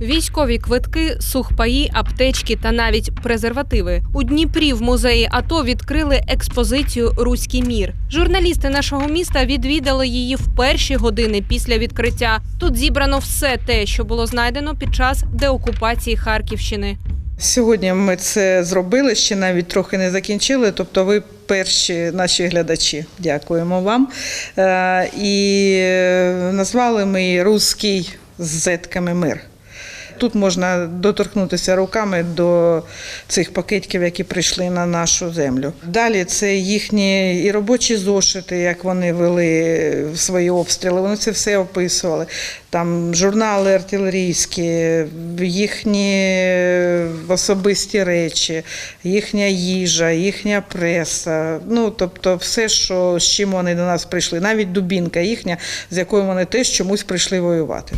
Військові квитки, сухпаї, аптечки та навіть презервативи. У Дніпрі в музеї АТО відкрили експозицію Руський мір. Журналісти нашого міста відвідали її в перші години після відкриття. Тут зібрано все те, що було знайдено під час деокупації Харківщини. Сьогодні ми це зробили, ще навіть трохи не закінчили. Тобто, ви перші наші глядачі. Дякуємо вам. Е, І е, назвали ми Руський з зетками мир. Тут можна доторкнутися руками до цих пакетиків, які прийшли на нашу землю. Далі це їхні і робочі зошити, як вони вели свої обстріли. Вони це все описували. Там журнали артилерійські, їхні особисті речі, їхня їжа, їхня преса. Ну тобто, все, що з чим вони до нас прийшли, навіть дубінка їхня, з якою вони теж чомусь прийшли воювати.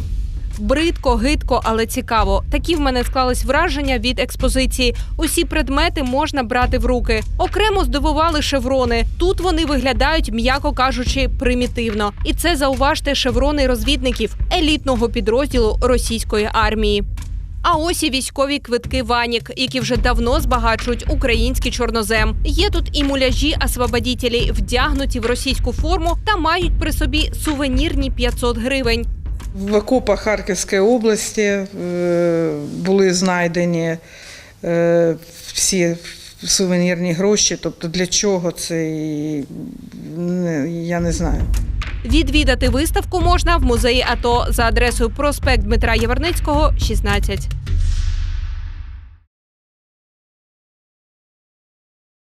Бридко, гидко, але цікаво. Такі в мене склались враження від експозиції. Усі предмети можна брати в руки. Окремо здивували шеврони. Тут вони виглядають, м'яко кажучи, примітивно. І це зауважте шеврони розвідників елітного підрозділу російської армії. А ось і військові квитки Ванік, які вже давно збагачують український чорнозем. Є тут і муляжі освободітелі, вдягнуті в російську форму та мають при собі сувенірні 500 гривень. В окопах Харківської області е, були знайдені е, всі сувенірні гроші. Тобто для чого це я не знаю. Відвідати виставку можна в музеї АТО за адресою проспект Дмитра Єверницького, 16.